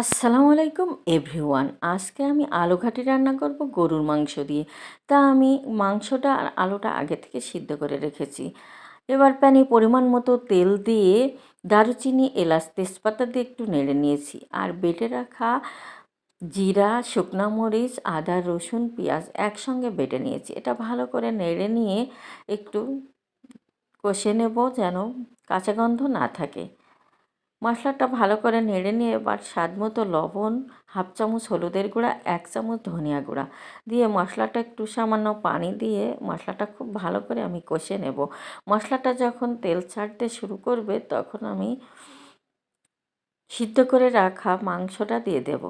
আসসালামু আলাইকুম এভরিওয়ান। আজকে আমি আলু ঘাটি রান্না করব গরুর মাংস দিয়ে। তা আমি মাংসটা আর আলুটা আগে থেকে সিদ্ধ করে রেখেছি। এবার প্যানে পরিমাণ মতো তেল দিয়ে দারুচিনি, এলাচ, তেজপাতা দিয়ে একটু নেড়ে নিয়েছি। আর বেটে রাখা জিরা, শুকনা মরিচ, আদা, রসুন, পেঁয়াজ একসঙ্গে বেটে নিয়েছি। এটা ভালো করে নেড়ে নিয়ে একটু কষে নেব যেন কাঁচা গন্ধ না থাকে। মশলাটা ভালো করে নেড়ে নিয়ে এবার স্বাদ মতো লবণ, হাফ চামচ হলুদের গুঁড়া, এক চামচ ধনিয়া গুঁড়া দিয়ে মশলাটা একটু সামান্য পানি দিয়ে মশলাটা খুব ভালো করে আমি কষে নেব। মশলাটা যখন তেল ছাড়তে শুরু করবে তখন আমি সিদ্ধ করে রাখা মাংসটা দিয়ে দেব।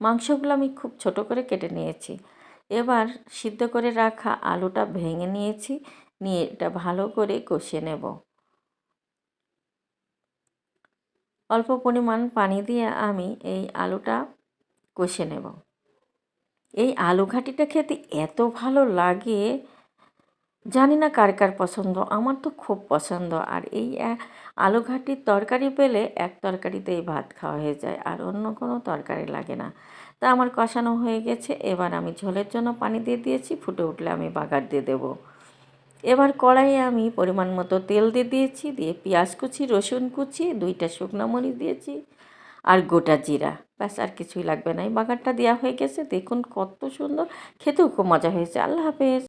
মাংসগুলো আমি খুব ছোট করে কেটে নিয়েছি। এবার সিদ্ধ করে রাখা আলুটা ভেঙে নিয়েছি, নিয়ে এটা ভালো করে কষে নেব। অল্প পরিমাণ পানি দিয়ে আমি এই আলুটা কষে নেব। এই আলু ঘাটিটা খেতে এত ভালো লাগে, জানি না কার কার পছন্দ, আমার তো খুব পছন্দ। আর এই আলু ঘাটির তরকারি পেলে এক তরকারিতেই ভাত খাওয়া হয়ে যায়, আর অন্য কোনো তরকারি লাগে না। তা আমার কষানো হয়ে গেছে, এবার আমি ঝোলের জন্য পানি দিয়ে দিয়েছি, ফুটে উঠলে আমি বাগার দিয়ে দেবো। এবার কড়াইয়ে আমি পরিমাণ মতো তেল দিয়ে দিয়েছি, দিয়ে পেঁয়াজ কুচি, রসুন কুচি, দুইটা শুকনো মরিচ দিয়েছি আর গোটা জিরা। ব্যাস, আর কিছুই লাগবে না। এই বাগারটা দেওয়া হয়ে গেছে। দেখুন কত সুন্দর। খেতেও খুব মজা হয়েছে। আল্লাহ হাফেজ।